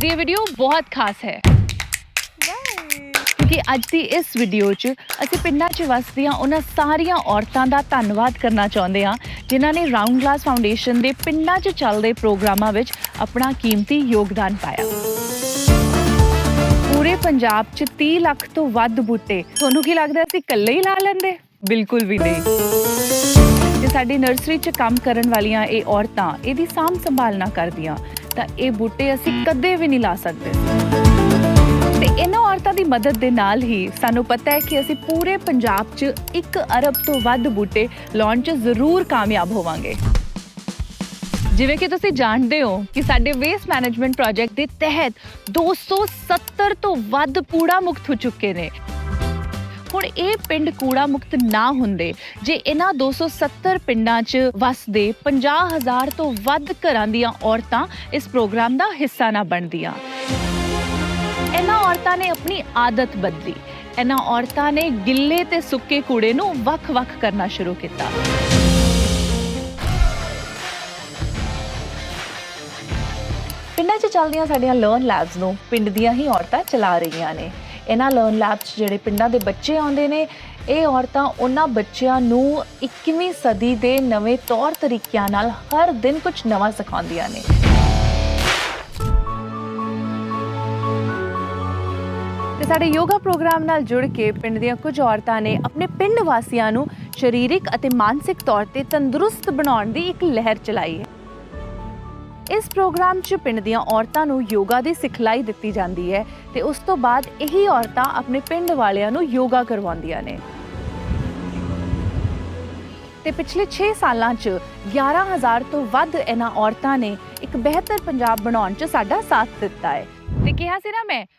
ਦੀ ਇਹ ਵੀਡੀਓ ਬਹੁਤ ਖਾਸ ਹੈ। ਕਿਉਂਕਿ ਅੱਜ ਦੀ ਇਸ ਵੀਡੀਓ 'ਚ ਅਸੀਂ ਪਿੰਡਾਂ 'ਚ ਵਸਦੀਆਂ ਉਹਨਾਂ ਸਾਰੀਆਂ ਔਰਤਾਂ ਦਾ ਧੰਨਵਾਦ ਕਰਨਾ ਚਾਹੁੰਦੇ ਹਾਂ, ਜਿਨ੍ਹਾਂ ਨੇ ਰਾਉਂਡ ਗਲਾਸ ਫਾਊਂਡੇਸ਼ਨ ਦੇ ਪਿੰਡਾਂ 'ਚ ਚੱਲਦੇ ਪ੍ਰੋਗਰਾਮਾਂ ਵਿੱਚ ਆਪਣਾ ਕੀਮਤੀ ਯੋਗਦਾਨ ਪਾਇਆ। ਪੂਰੇ ਪੰਜਾਬ 'ਚ 30 ਲੱਖ ਤੋਂ ਵੱਧ ਬੂਟੇ। ਤੁਹਾਨੂੰ ਕੀ ਲੱਗਦਾ ਅਸੀਂ ਇਕੱਲੇ ਹੀ ਲਾ ਲੈਂਦੇ? ਬਿਲਕੁਲ ਵੀ ਨਹੀਂ। ਤੇ ਸਾਡੀ ਨਰਸਰੀ 'ਚ ਕੰਮ ਕਰਨ ਵਾਲੀਆਂ ਇਹ ਔਰਤਾਂ, ਇਹਦੀ ਸਾਂਭ ਸੰਭਾਲ ਨਾ ਕਰਦੀਆਂ। ਤਾਂ ਇਹ ਬੂਟੇ ਅਸੀਂ ਕਦੇ ਵੀ ਨਹੀਂ ਲਾ ਸਕਦੇ। ਤੇ ਇਹਨਾਂ ਔਰਤਾਂ ਦੀ ਮਦਦ ਦੇ ਨਾਲ ਹੀ ਸਾਨੂੰ ਪਤਾ ਹੈ ਕਿ ਅਸੀਂ ਪੂਰੇ ਪੰਜਾਬ 'ਚ 1 ਅਰਬ ਤੋਂ ਵੱਧ ਬੂਟੇ ਲਾਉਣ 'ਚ ਜ਼ਰੂਰ ਕਾਮਯਾਬ ਹੋਵਾਂਗੇ। ਜਿਵੇਂ ਕਿ ਤੁਸੀਂ ਜਾਣਦੇ ਹੋ ਕਿ ਸਾਡੇ ਵੇਸਟ ਮੈਨੇਜਮੈਂਟ ਪ੍ਰੋਜੈਕਟ ਦੇ ਤਹਿਤ 270 ਤੋਂ ਵੱਧ ਕੂੜਾ ਮੁਕਤ ਹੋ ਚੁੱਕੇ ਨੇ। ਹੁਣ ਇਹ ਪਿੰਡ ਕੂੜਾ ਮੁਕਤ ਨਾ ਹੁੰਦੇ, ਜੇ ਇਹਨਾਂ 270 ਪਿੰਡਾਂ 'ਚ ਵਸਦੇ 50000 ਤੋਂ ਵੱਧ ਘਰਾਂ ਦੀਆਂ ਔਰਤਾਂ ਇਸ ਪ੍ਰੋਗਰਾਮ ਦਾ ਹਿੱਸਾ ਨਾ ਬਣਦੀਆਂ। ਇਹਨਾਂ ਔਰਤਾਂ ਨੇ ਆਪਣੀ ਆਦਤ ਬਦਲੀ। ਇਹਨਾਂ ਔਰਤਾਂ ਨੇ ਗਿੱਲੇ ਤੇ ਸੁੱਕੇ ਕੂੜੇ ਨੂੰ ਵੱਖ-ਵੱਖ ਕਰਨਾ ਸ਼ੁਰੂ ਕੀਤਾ। ਪਿੰਡਾਂ 'ਚ ਚੱਲਦੀਆਂ ਸਾਡੀਆਂ ਲਰਨ ਲੈਬਸ ਨੂੰ ਪਿੰਡ ਦੀਆਂ ਹੀ ਔਰਤਾਂ ਚਲਾ ਰਹੀਆਂ ਨੇ। ਇਹਨਾਂ ਲਰਨ ਲੈਬਸ 'ਚ ਜਿਹੜੇ ਪਿੰਡਾਂ ਦੇ ਬੱਚੇ ਆਉਂਦੇ ਨੇ, ਇਹ ਔਰਤਾਂ ਉਹਨਾਂ ਬੱਚਿਆਂ ਨੂੰ 21ਵੀਂ ਸਦੀ ਦੇ ਨਵੇਂ ਤੌਰ ਤਰੀਕਿਆਂ ਨਾਲ ਹਰ ਦਿਨ ਕੁਝ ਨਵਾਂ ਸਿਖਾਉਂਦੀਆਂ ਨੇ। ਤੇ ਸਾਡੇ ਯੋਗਾ ਪ੍ਰੋਗਰਾਮ ਨਾਲ ਜੁੜ ਕੇ ਪਿੰਡ ਦੀਆਂ ਕੁਝ ਔਰਤਾਂ ਨੇ ਆਪਣੇ ਪਿੰਡ ਵਾਸੀਆਂ ਨੂੰ ਸਰੀਰਕ ਅਤੇ ਮਾਨਸਿਕ ਤੌਰ ਤੇ ਤੰਦਰੁਸਤ ਬਣਾਉਣ ਦੀ ਇੱਕ ਲਹਿਰ ਚਲਾਈ ਹੈ। ਇਸ ਪ੍ਰੋਗਰਾਮ 'ਚ ਪਿੰਡ ਦੀਆਂ ਔਰਤਾਂ ਨੂੰ ਯੋਗਾ ਦੀ ਸਿਖਲਾਈ ਦਿੱਤੀ ਜਾਂਦੀ ਹੈ ਤੇ ਉਸ ਤੋਂ ਬਾਅਦ ਇਹੀ ਔਰਤਾਂ ਆਪਣੇ ਪਿੰਡ ਵਾਲਿਆਂ ਨੂੰ ਯੋਗਾ ਕਰਵਾਉਂਦੀਆਂ ਨੇ। ਤੇ ਪਿਛਲੇ 6 ਸਾਲਾਂ 'ਚ 11000 ਤੋਂ ਵੱਧ ਇਹਨਾਂ ਔਰਤਾਂ ਨੇ ਇੱਕ ਬਿਹਤਰ ਪੰਜਾਬ ਬਣਾਉਣ 'ਚ ਸਾਡਾ ਸਾਥ ਦਿੱਤਾ ਹੈ। ਤੇ ਕਿਹਾ ਸੀ ਨਾ ਮੈਂ